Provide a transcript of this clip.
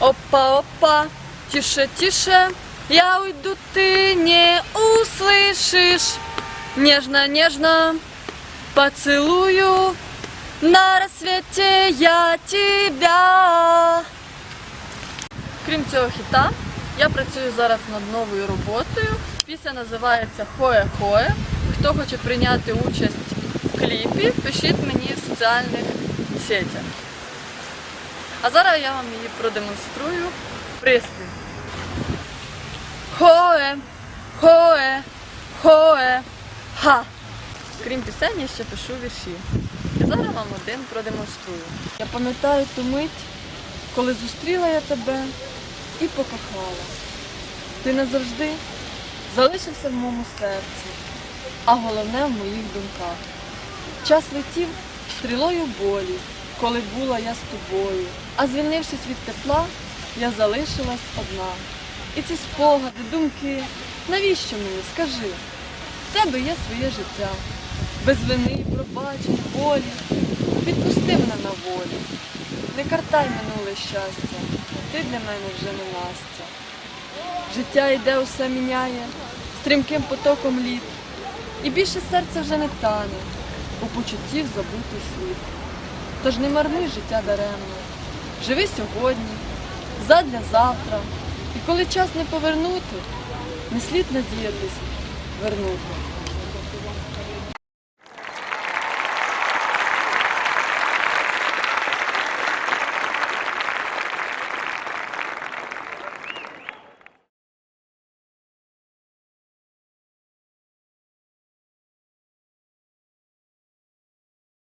Опа-опа, тише, тише, я уйду, ты не услышишь. Нежно-нежно поцелую, на рассвете я тебя. Крім цього хіта, я працюю зараз над новою роботою. Пісня називається Хое-Хое. Хто хоче прийняти участь в кліпі, пишіть мені в соціальних сетях. А зараз я вам її продемонструю приспів. Хое, хое, хое, ха. Крім пісень, я ще пишу вірші. І зараз вам один продемонструю. Я пам'ятаю ту мить, коли зустріла я тебе і покохала. Ти назавжди залишився в моєму серці, а головне в моїх думках. Час летів стрілою болі, коли була я з тобою. А звільнившись від тепла, я залишилась одна. І ці спогади, думки, навіщо мені, скажи? В тебе є своє життя, без вини, пробачень, болі. Відпусти мене на волі. Не картай минуле щастя, ти для мене вже не Настя. Життя йде, усе міняє, стрімким потоком літ. І більше серце вже не тане, у почуттів забутий слід. Тож не марни життя даремно, живи сьогодні, задля завтра. І коли час не повернути, не слід надіятись вернути.